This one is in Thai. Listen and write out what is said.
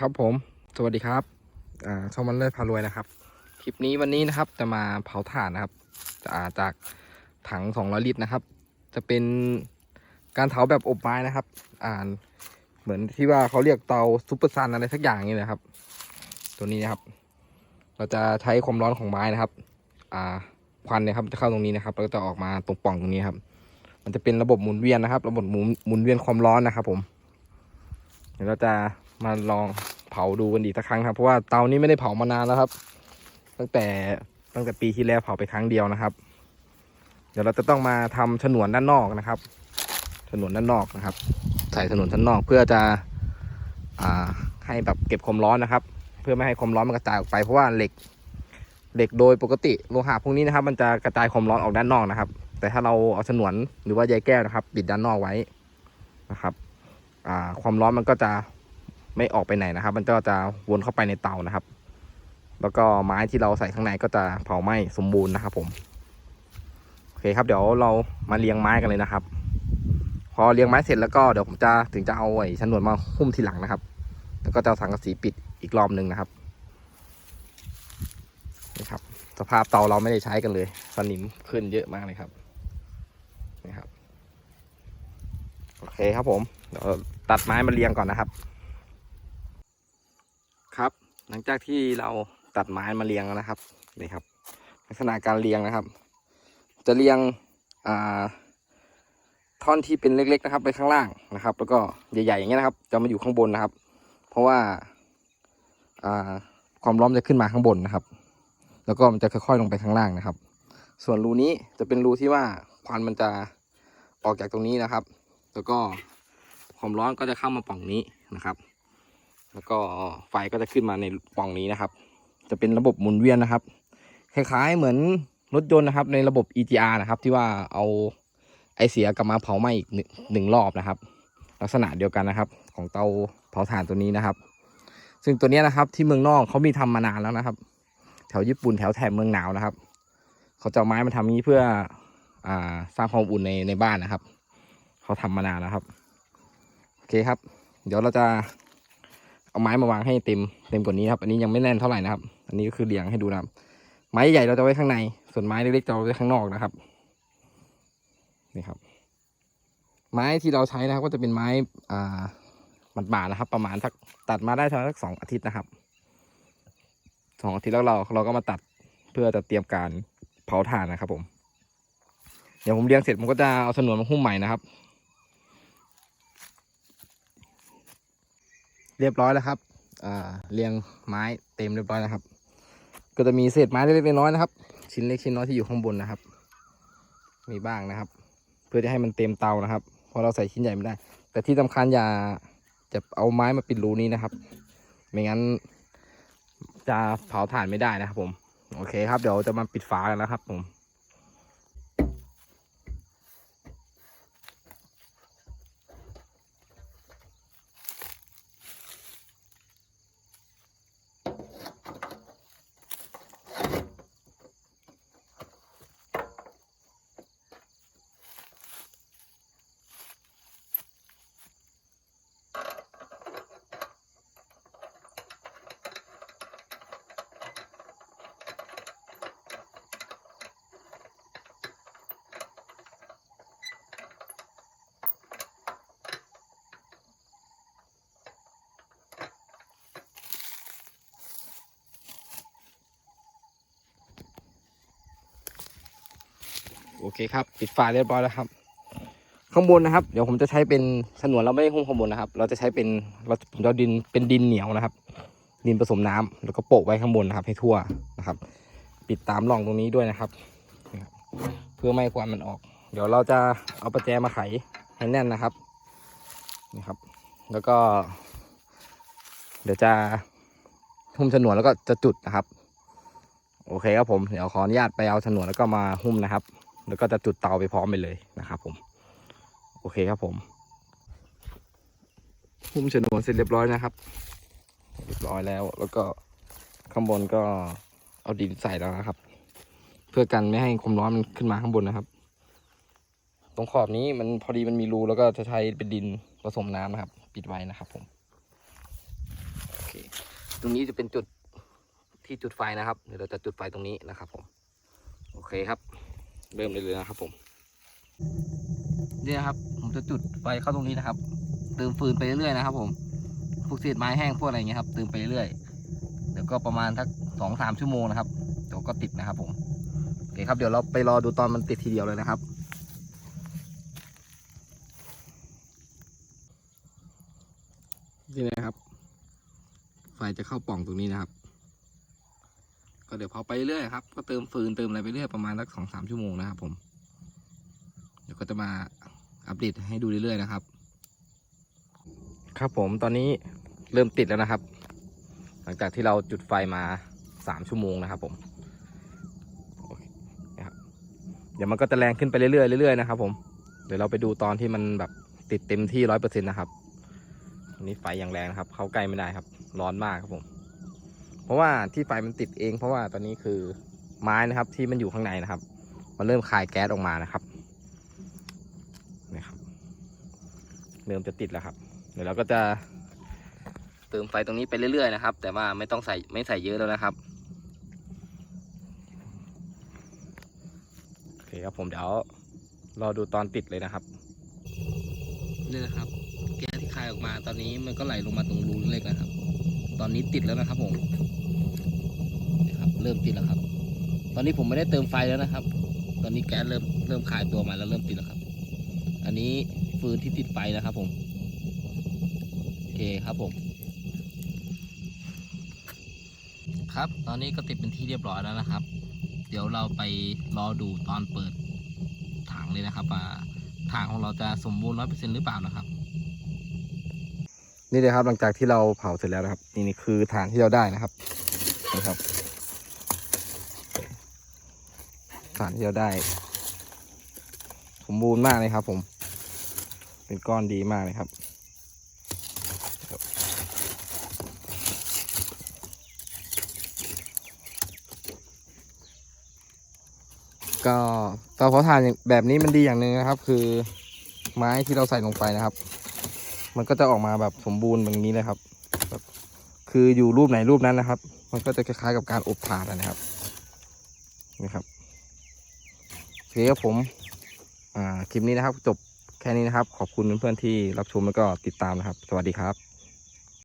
ครับผม สวัสดีครับ อ่า ช่องมันเลิศพารวยนะครับ คลิปนี้วันนี้นะครับ จะมาเผาถ่านนะครับาจากถัง 200 ลิตรนะครับ จะเป็นการเผาแบบอบไม้นะครับ อ่า เหมือนที่ว่าเขาเรียกเตาซุปเปอร์ซันอะไรสักอย่างนี้เลยครับ ตัวนี้นะครับ เราจะใช้ความร้อนของไม้นะครับ อ่า ควันเนี่ยครับจะเข้าตรงนี้นะครับแล้วก็จะออกมาตรงป่องตรงนี้ครับ มันจะเป็นระบบหมุนเวียนนะครับ ระบบหมุนหมุนเวียนความร้อนนะครับ ผม เดี๋ยวเราจะ มาลองเผาดูกันอีกสักครั้งครับ เพราะว่าเตานี้ไม่ได้เผามานานแล้วครับ ตั้งแต่ตั้งแต่ปีที่แล้วเผาไปครั้งเดียวนะครับ เดี๋ยวเราจะต้องมาทำฉนวนด้านนอกนะครับ ฉนวนด้านนอกนะครับ ใส่ฉนวนด้านนอกเพื่อจะอ่าให้แบบเก็บความร้อนนะครับ เพื่อไม่ให้ความร้อนมันกระจายออกไปเพราะว่าเหล็กเหล็กโดยปกติโลหะพวกนี้นะครับ มันจะกระจายความร้อนออกด้านนอกนะครับ แต่ถ้าเราเอาฉนวนหรือว่าใยแก้วนะครับ ปิดด้านนอกไว้นะครับอ่าความร้อนมันก็จะ ไม่ออกไปไหนนะครับ มันก็จะวนเข้าไปในเตานะครับ แล้วก็ไม้ที่เราใส่ข้างในก็จะเผาไหม้สมบูรณ์นะครับ ผมโอเคครับเดี๋ยวเรามาเรียงไม้กันเลยนะครับ พอเรียงไม้เสร็จแล้วก็เดี๋ยวผมจะถึงจะเอาไอ้ฉนวนมาหุ้มทีหลังนะครับ แล้วก็จะสังกะสีปิดอีกรอบหนึ่งนะครับนี่ครับ สภาพเตาเราไม่ได้ใช้กันเลยสนิมขึ้นเยอะมากเลยครับนี่ครับโอเคครับผมเดี๋ยวตัดไม้มาเรียงก่อนนะครับ หลังจากที่เราตัดไม้มาเรียงแล้วนะครับนี่ครับ ลักษณะการเรียงนะครับ จะเรียงอ่าท่อนที่เป็นเล็ก ๆ นะครับ ไปข้างล่างนะครับ แล้วก็ใหญ่ๆอย่างเงี้ยนะครับ จะมาอยู่ข้างบนนะครับ เพราะว่าอ่าความร้อนจะขึ้นมาข้างบนนะครับ แล้วก็มันจะค่อยๆลงไปข้างล่างนะครับ ส่วนรูนี้จะเป็นรูที่ว่าควันมันจะออกจากตรงนี้นะครับ แล้วก็ความร้อนก็จะเข้ามาป่องนี้นะครับ แล้วก็ไฟก็จะขึ้นมาในปล่องนี้นะครับ จะเป็นระบบหมุนเวียนนะครับ คล้ายๆเหมือนรถยนต์นะครับ ในระบบ EGR นะครับ ที่ว่าเอาไอเสียกลับมาเผาไหม้อีกหนึ่งรอบนะครับ ลักษณะเดียวกันนะครับ ของเตาเผาถ่านตัวนี้นะครับ ซึ่งตัวนี้นะครับที่เมืองนอกเขามีทำมานานแล้วนะครับ แถวญี่ปุ่นแถวแถบเมืองหนาวนะครับ เขาจะเอาไม้มาทำนี้เพื่ออ่าสร้างความอบอุ่นในในบ้านนะครับ เขาทำมานานแล้วครับ โอเคครับ เดี๋ยวเราจะ เอาไม้มาวางให้เต็มเต็มกว่านี้ครับ อันนี้ยังไม่แน่นเท่าไหร่นะครับ อันนี้ก็คือเรียงให้ดูนะครับ ไม้ใหญ่เราจะไว้ข้างใน ส่วนไม้เล็กๆจะเอาไว้ข้างนอกนะครับ นี่ครับ ไม้ที่เราใช้นะครับ ก็จะเป็นไม้อ่ามันบานะครับ ประมาณสักตัดมาได้ประมาณสักสองอาทิตย์นะครับสองอาทิตย์แล้วเราเราก็มาตัดเพื่อจะเตรียมการเผาถ่านนะครับผม เดี๋ยวผมเรียงเสร็จผมก็จะเอาฉนวนมาหุ้มใหม่นะครับ เรียบร้อยแล้วครับเรียงไม้เต็มเรียบร้อยแล้วครับ ก็จะมีเศษไม้เล็กๆน้อยๆนะครับ ชิ้นเล็กชิ้นน้อยที่อยู่ข้างบนนะครับ มีบ้างนะครับ เพื่อจะให้มันเต็มเตานะครับเพราะเราใส่ชิ้นใหญ่ไม่ได้ แต่ที่สำคัญอย่าจะเอาไม้มาปิดรูนี้นะครับ ไม่งั้นจะเผาถ่านไม่ได้นะครับผม โอเคครับ เดี๋ยวจะมาปิดฝากันแล้วครับผม โอเคครับ ปิดฝาเรียบร้อยแล้วครับ ข้างบนนะครับ เดี๋ยวผมจะใช้เป็นฉนวนเราไม่ได้หุ้มข้างบนนะครับ เราจะใช้เป็นเราผมจะดินเป็นดินเหนียวนะครับ ดินผสมน้ำแล้วก็โปะไว้ข้างบนนะครับ ให้ทั่วนะครับ ปิดตามร่องตรงนี้ด้วยนะครับนี่ครับ เพื่อไม่ให้ควันมันออก เดี๋ยวเราจะเอาประแจมาไขให้แน่นนะครับนี่ครับ แล้วก็ เดี๋ยวจะหุ้มฉนวนแล้วก็จะจุดนะครับ โอเคครับผม เดี๋ยวขออนุญาตไปเอาฉนวนแล้วก็มาหุ้มนะครับ แล้วก็จะจุดเตาไปพร้อมไปเลยนะครับผม โอเคครับผมหุ้มฉนวนเสร็จเรียบร้อยนะครับ เรียบร้อยแล้ว แล้วก็ข้างบนก็เอาดินใส่แล้วนะครับ เพื่อกันไม่ให้ความร้อนมันขึ้นมาข้างบนนะครับ ตรงขอบนี้มันพอดีมันมีรูแล้วก็จะใช้เป็นดินผสมน้ำนะครับ ปิดไว้นะครับผมโอเคตรงนี้จะเป็นจุดที่จุดไฟนะครับเดี๋ยวเราจะจุดไฟตรงนี้นะครับผม โอเคครับ เริ่มเลยเลยนะครับผมเนี่ยครับ ผมจะจุดไฟเข้าตรงนี้นะครับ เติมฟืนไปเรื่อยๆนะครับ ผมพวกเศษไม้แห้งพวกอะไรเงี้ยครับเติมไปเรื่อยๆเดี๋ยวก็ประมาณสักสองสามชั่วโมงนะครับเดี๋ยวก็ติดนะครับ ผมโอเคครับเดี๋ยวเราไปรอดูตอนมันติดทีเดียวเลยนะครับนี่นะครับ ไฟจะเข้าปล่องตรงนี้นะครับ ก็เดี๋ยวพอไปเรื่อยครับ ก็เติมฟืนเติมอะไรไปเรื่อยประมาณสักสองสามชั่วโมงนะครับผม เดี๋ยวก็จะมาอัปเดตให้ดูเรื่อยๆนะครับ ครับผมตอนนี้เริ่มติดแล้วนะครับ หลังจากที่เราจุดไฟมาสามชั่วโมงนะครับ ผมเคนะครับเดี๋ยวมันก็จะแรงขึ้นไปเรื่อยๆเรื่อยๆนะครับ ผม เดี๋ยวเราไปดูตอนที่มันแบบติดเต็มที่ร้อยเปอร์เซ็นต์นะครับอันนี้ไฟอย่างแรงนะครับ เข้าใกล้ไม่ได้ครับ ร้อนมากครับผม เพราะว่าที่ไฟมันติดเอง เพราะว่าตอนนี้คือไม้นะครับ ที่มันอยู่ข้างในนะครับ มันเริ่มคายแก๊สออกมานะครับนี่ครับเริ่มจะติดแล้วครับ เดี๋ยวเราก็จะเติมไฟตรงนี้ไปเรื่อยๆนะครับ แต่ว่าไม่ต้องใส่ไม่ใส่เยอะแล้วนะครับโอเคครับผมเดี๋ยวรอดูตอนติดเลยนะครับนี่นะครับ แก๊สที่คายออกมาตอนนี้มันก็ไหลลงมาตรงรูเล็กนะครับ ตอนนี้ติดแล้วนะครับผมนี่ครับ เริ่มติดแล้วครับ ตอนนี้ผมไม่ได้เติมไฟแล้วนะครับ ตอนนี้แก๊สเริ่มเริ่มคลายตัวมาแล้วเริ่มติดแล้วครับ อันนี้ฟืนที่ติดไฟนะครับผมโอเคครับผม ครับ ตอนนี้ก็ติดเป็นที่เรียบร้อยแล้วนะครับ เดี๋ยวเราไปรอดูตอนเปิดถังเลยนะครับว่าถังของเราจะสมบูรณ์ร้อยเปอร์เซ็นต์หรือเปล่านะครับ นี่เลยครับหลังจากที่เราเผาเสร็จแล้วนะครับ นี่นี่คือฐานที่เราได้นะครับนี่ครับฐานที่เราได้สมบูรณ์มากเลยครับ ผม เป็นก้อนดีมากเลยครับก็เตาเผาถ่านแบบนี้มันดีอย่างหนึ่งนะครับ คือไม้ที่เราใส่ลงไปนะครับ มันก็จะออกมาแบบสมบูรณ์แบบนี้เลยครับแบบคืออยู่รูปไหนรูปนั้นนะครับ มันก็จะคล้ายๆกับการอบถ่านนะครับนี่ครับโอเคครับผมอ่าคลิปนี้นะครับจบแค่นี้นะครับ ขอบคุณเพื่อนๆที่รับชมแล้วก็ติดตามนะครับ สวัสดีครับ